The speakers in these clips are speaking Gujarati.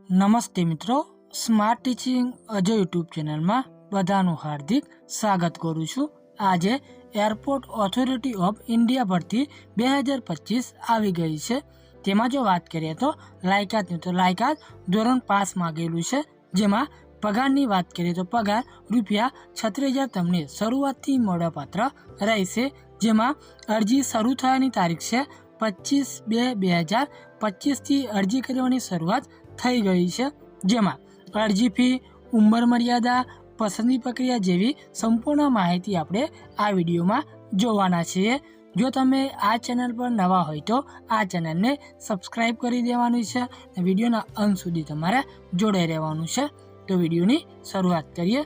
નમસ્તે મિત્રો સ્માર્ટ ટીચિંગ અજય યુટ્યુબ ચેનલમાં બધાનું હાર્દિક સ્વાગત કરું છું. આજે એરપોર્ટ ઓથોરિટી ઓફ ઇન્ડિયા ભરતી બે હજાર પચીસ આવી ગઈ છે. તેમાં જો વાત કરીએ તો લાયકાતની તો લાયકાત ધોરણ પાસ માગેલું છે. જેમાં પગારની વાત કરીએ તો પગાર રૂપિયા છત્રીસ હજાર તમને શરૂઆતથી મળવાપાત્ર રહેશે. જેમાં અરજી શરૂ થયાની તારીખ છે પચીસ બે બે હજાર પચીસથી અરજી કરવાની શરૂઆત થઈ ગઈ છે. જેમાં અરજી ફી ઉંમર મર્યાદા, પસંદગી પ્રક્રિયા જેવી સંપૂર્ણ માહિતી આપણે આ વિડીયોમાં જોવાના છીએ. જો તમે આ ચેનલ પર નવા હોય તો આ ચેનલને સબસ્ક્રાઈબ કરી દેવાનું છે અને વિડીયોના અંત સુધી તમારે જોડાઈ રહેવાનું છે. તો વિડીયોની શરૂઆત કરીએ.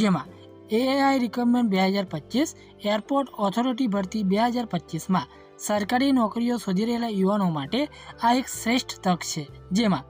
જેમાં એઆઈ રિકમેન્ડ બે હજાર પચીસ એરપોર્ટ ઓથોરિટી ભરતી બે હજાર પચીસમાં સરકારી નોકરીઓ શોધી રહેલા યુવાનો માટે આ એક શ્રેષ્ઠ તક છે, જેમાં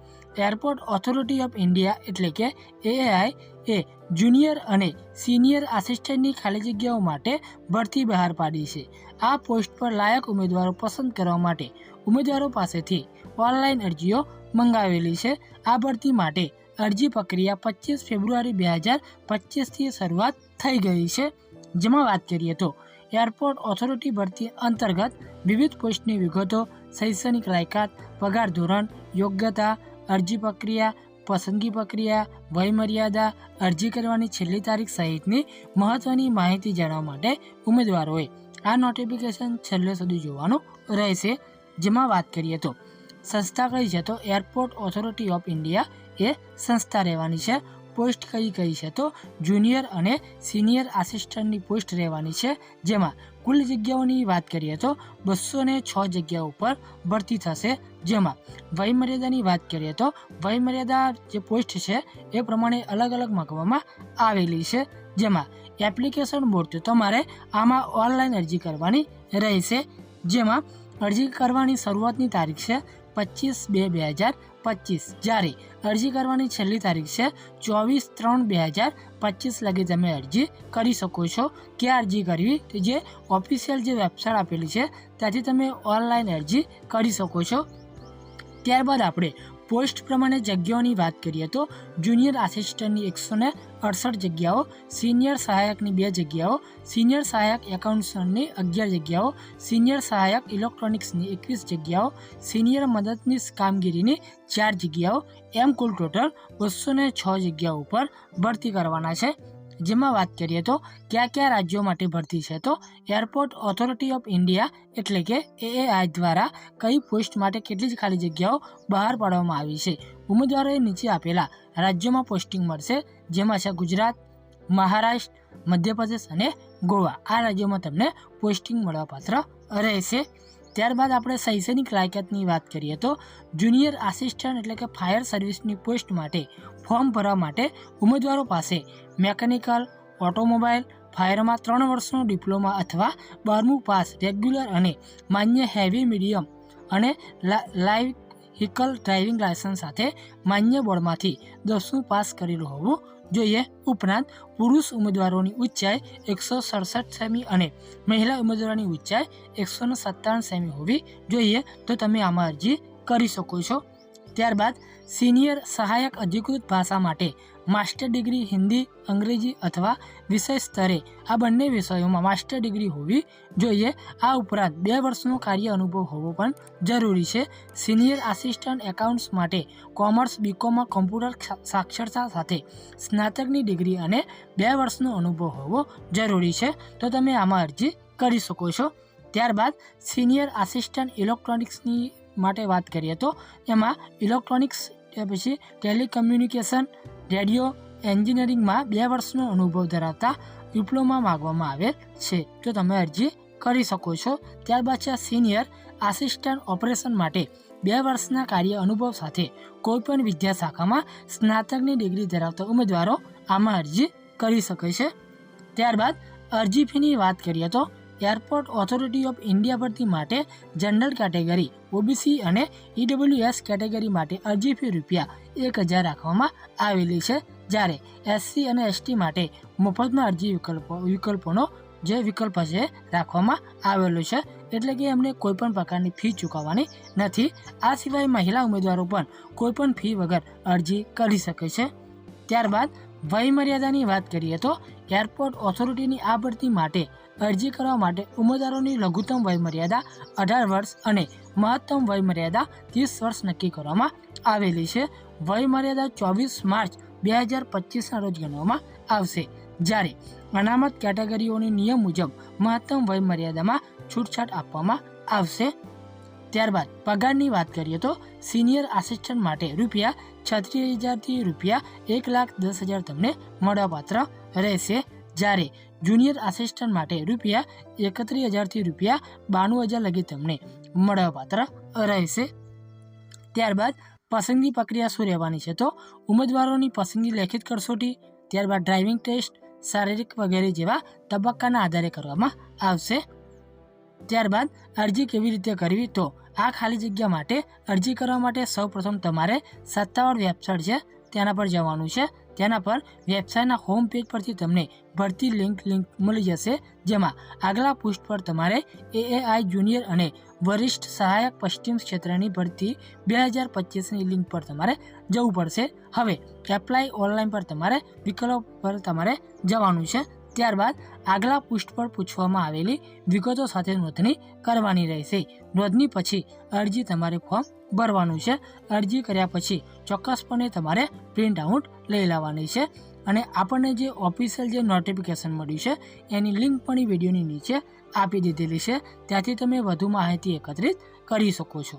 એરપોર્ટ ઓથોરિટી ઓફ ઇન્ડિયા એટલે કે એઆઈ એ જુનિયર અને સિનિયર આસિસ્ટન્ટની ખાલી જગ્યાઓ માટે ભરતી બહાર પાડી છે. આ પોસ્ટ પર લાયક ઉમેદવારો પસંદ કરવા માટે ઉમેદવારો પાસેથી ઓનલાઈન અરજીઓ મંગાવેલી છે. આ ભરતી માટે અરજી પ્રક્રિયા પચીસ ફેબ્રુઆરી બે હજાર પચીસથી શરૂઆત થઈ ગઈ છે. જેમાં વાત કરીએ તો એરપોર્ટ ઓથોરિટી ભરતી અંતર્ગત વિવિધ પોસ્ટની વિગતો, શૈક્ષણિક લાયકાત, પગાર ધોરણ, યોગ્યતા, અરજી પ્રક્રિયા, પસંદગી પ્રક્રિયા, વયમર્યાદા, અરજી કરવાની છેલ્લી તારીખ સહિતની મહત્ત્વની માહિતી જાણવા માટે ઉમેદવારોએ આ નોટિફિકેશન છેલ્લે સુધી જોવાનું રહેશે. જેમાં વાત કરીએ તો, સંસ્થા કઈ છે? તો એરપોર્ટ ઓથોરિટી ઓફ ઇન્ડિયા એ સંસ્થા રહેવાની છે. પોસ્ટ કઈ કઈ છે તો જુનિયર અને સિનિયર આસિસ્ટન્ટની પોસ્ટ રહેવાની છે, જેમાં કુલ જગ્યાઓની વાત કરીએ તો બસો ને છ જગ્યાઓ ઉપર ભરતી થશે, જેમાં વયમર્યાદાની વાત કરીએ તો વયમર્યાદા જે પોસ્ટ છે એ પ્રમાણે અલગ અલગ માગવામાં આવેલી છે, જેમાં એપ્લિકેશન બોર્ડ તમારે આમાં ઓનલાઈન અરજી કરવાની રહેશે, જેમાં અરજી કરવાની શરૂઆતની તારીખ છે પચીસ બે બે હજાર પચીસ. જ્યારે અરજી કરવાની છેલ્લી તારીખ છે ચોવીસ ત્રણ બે હજાર પચીસ લગી તમે અરજી કરી શકો છો. ક્યાં અરજી કરવી? જે ઓફિશિયલ જે વેબસાઇટ આપેલી છે, ત્યાંથી તમે ઓનલાઈન અરજી કરી શકો છો. ત્યારબાદ આપણે પોસ્ટ પ્રમાણે જગ્યાઓની વાત કરીએ તો જુનિયર આસિસ્ટન્ટની એકસો ને અડસઠ જગ્યાઓ સિનિયર સહાયકની બે જગ્યાઓ સિનિયર સહાયક એકાઉન્ટન્ટની અગિયાર જગ્યાઓ સિનિયર સહાયક ઇલેક્ટ્રોનિક્સની એકવીસ જગ્યાઓ સિનિયર મદદનીશ કામગીરીની ચાર જગ્યાઓ. એમ કુલ ટોટલ બસો છ જગ્યાઓ ઉપર ભરતી કરવાના છે. જેમાં વાત કરીએ તો કયા કયા રાજ્યો માટે ભરતી છે? તો એરપોર્ટ ઓથોરિટી ઓફ ઇન્ડિયા એટલે કે એએઆઈ દ્વારા કઈ પોસ્ટ માટે કેટલી જ ખાલી જગ્યાઓ બહાર પાડવામાં આવી છે? ઉમેદવારોએ નીચે આપેલા રાજ્યોમાં પોસ્ટિંગ મળશે, જેમાં છે ગુજરાત, મહારાષ્ટ્ર, મધ્યપ્રદેશ અને ગોવા. આ રાજ્યોમાં તમને પોસ્ટિંગ મળવાપાત્ર રહેશે. ત્યારબાદ આપણે શૈક્ષણિક લાયકાતની વાત કરીએ તો જુનિયર આસિસ્ટન્ટ એટલે કે ફાયર સર્વિસની પોસ્ટ માટે ફોર્મ ભરવા માટે ઉમેદવારો પાસે મેકેનિકલ ઓટોમોબાઈલ ફાયરમાં ત્રણ વર્ષનો ડિપ્લોમા અથવા બારમું પાસ રેગ્યુલર અને માન્ય હેવી મીડિયમ અને લાઈવ વ્હીકલ ડ્રાઇવિંગ લાયસન્સ સાથે માન્ય બોર્ડમાંથી દસમું પાસ કરેલું હોવું જોઈએ, ઉપરાંત પુરુષ ઉમેદવારોની ઊંચાઈ એકસો સડસઠ સેમી અને મહિલા ઉમેદવારોની ઊંચાઈ એકસો સત્તાણું સેમી હોવી જોઈએ, તો તમે આમાં અરજી કરી શકો છો. ત્યારબાદ, સિનિયર સહાયક અધિકૃત ભાષા માટે માસ્ટર ડિગ્રી હિન્દી, અંગ્રેજી અથવા વિષય સ્તરે આ બંને વિષયોમાં માસ્ટર ડિગ્રી હોવી જોઈએ. આ ઉપરાંત બે વર્ષનો કાર્ય અનુભવ હોવો પણ જરૂરી છે. સિનિયર આસિસ્ટન્ટ એકાઉન્ટ્સ માટે કોમર્સ બીકોમમાં કોમ્પ્યુટર સાક્ષરતા સાથે સ્નાતકની ડિગ્રી અને બે વર્ષનો અનુભવ હોવો જરૂરી છે. તો તમે આમાં અરજી કરી શકો છો. ત્યારબાદ સિનિયર આસિસ્ટન્ટ ઇલેક્ટ્રોનિક્સની માટે વાત કરીએ તો એમાં ઇલેક્ટ્રોનિક્સ પછી ટેલિકમ્યુનિકેશન, રેડિયો, એન્જિનિયરિંગમાં બે વર્ષનો અનુભવ ધરાવતા ડિપ્લોમા માગવામાં આવેલ છે. તો તમે અરજી કરી શકો છો ત્યારબાદ છે સિનિયર આસિસ્ટન્ટ ઓપરેશન માટે બે વર્ષના કાર્ય અનુભવ સાથે કોઈપણ વિદ્યા શાખામાં સ્નાતકની ડિગ્રી ધરાવતા ઉમેદવારો આમાં અરજી કરી શકે છે. ત્યારબાદ અરજી ફીની વાત કરીએ તો એરપોર્ટ ઓથોરિટી ઓફ ઇન્ડિયા ભરતી માટે જનરલ કેટેગરી ઓબીસી અને ઈડબ્લ્યુએસ કેટેગરી માટે અરજી ફી રૂપિયા એક હજાર રાખવામાં આવેલી છે. જ્યારે એસસી અને એસટી માટે મફતમાં અરજી વિકલ્પો, વિકલ્પોનો જે વિકલ્પ છે રાખવામાં આવેલો છે. એટલે કે એમને કોઈ પણ પ્રકારની ફી ચૂકવવાની નથી. આ સિવાય મહિલા ઉમેદવારો પણ કોઈ પણ ફી વગર અરજી કરી શકે છે. ત્યારબાદ વયમર્યાદાની વાત કરીએ તો એરપોર્ટ ઓથોરિટીની આ ભરતી માટે અરજી કરવા માટે ઉમેદવારોની લઘુત્તમ વયમર્યાદા અઢાર વર્ષ અને મહત્તમ વયમર્યાદા ત્રીસ વર્ષ નક્કી કરવામાં આવેલી છે. વયમર્યાદા ચોવીસ માર્ચ બે હજાર પચીસના રોજ ગણવામાં આવશે. જ્યારે અનામત કેટેગરીઓની નિયમ મુજબ મહત્તમ વયમર્યાદામાં છૂટછાટ આપવામાં આવશે. ત્યારબાદ પગારની વાત કરીએ તો સિનિયર આસિસ્ટન્ટ માટે રૂપિયા છત્રીસ હજારથી રૂપિયા એક લાખ દસ હજાર તમને મળવાપાત્ર રહેશે. જ્યારે જુનિયર આસિસ્ટન્ટ માટે રૂપિયા એકત્રીસ હજારથી રૂપિયા બાણું હજાર લગી તમને મળવાપાત્ર રહેશે. ત્યારબાદ પસંદગી પ્રક્રિયા શું રહેવાની છે? તો ઉમેદવારોની પસંદગી લેખિત કસોટી ત્યારબાદ ડ્રાઇવિંગ ટેસ્ટ, શારીરિક વગેરે જેવા તબક્કાના આધારે કરવામાં આવશે. ત્યારબાદ અરજી કેવી રીતે કરવી? તો આ ખાલી જગ્યા માટે અરજી કરવા માટે સૌપ્રથમ તમારે સત્તાવાર વેબસાઇટ છે, તેના પર જવાનું છે. તેના પર વેબસાઇટના હોમ પેજ પરથી તમને ભરતી લિંક લિંક મળી જશે. જેમાં આગલા પૃષ્ઠ પર તમારે એએઆઈ જુનિયર અને વરિષ્ઠ સહાયક પશ્ચિમ ક્ષેત્રની ભરતી બે હજાર પચીસની લિંક પર તમારે જવું પડશે. હવે એપ્લાય ઓનલાઈન પર તમારે વિકલ્પ પર તમારે જવાનું છે. ત્યારબાદ આગલા પૃષ્ઠ પર પૂછવામાં આવેલી વિગતો સાથે નોંધણી કરવાની રહેશે. નોંધણી પછી અરજી તમારે ફોર્મ ભરવાનું છે. અરજી કર્યા પછી ચોક્કસપણે તમારે પ્રિન્ટ આઉટ લઈ લેવાની છે અને આપણને જે ઓફિશિયલ જે નોટિફિકેશન મળ્યું છે, એની લિંક પણ એ વિડીયોની નીચે આપી દીધેલી છે. ત્યાંથી તમે વધુ માહિતી એકત્રિત કરી શકો છો.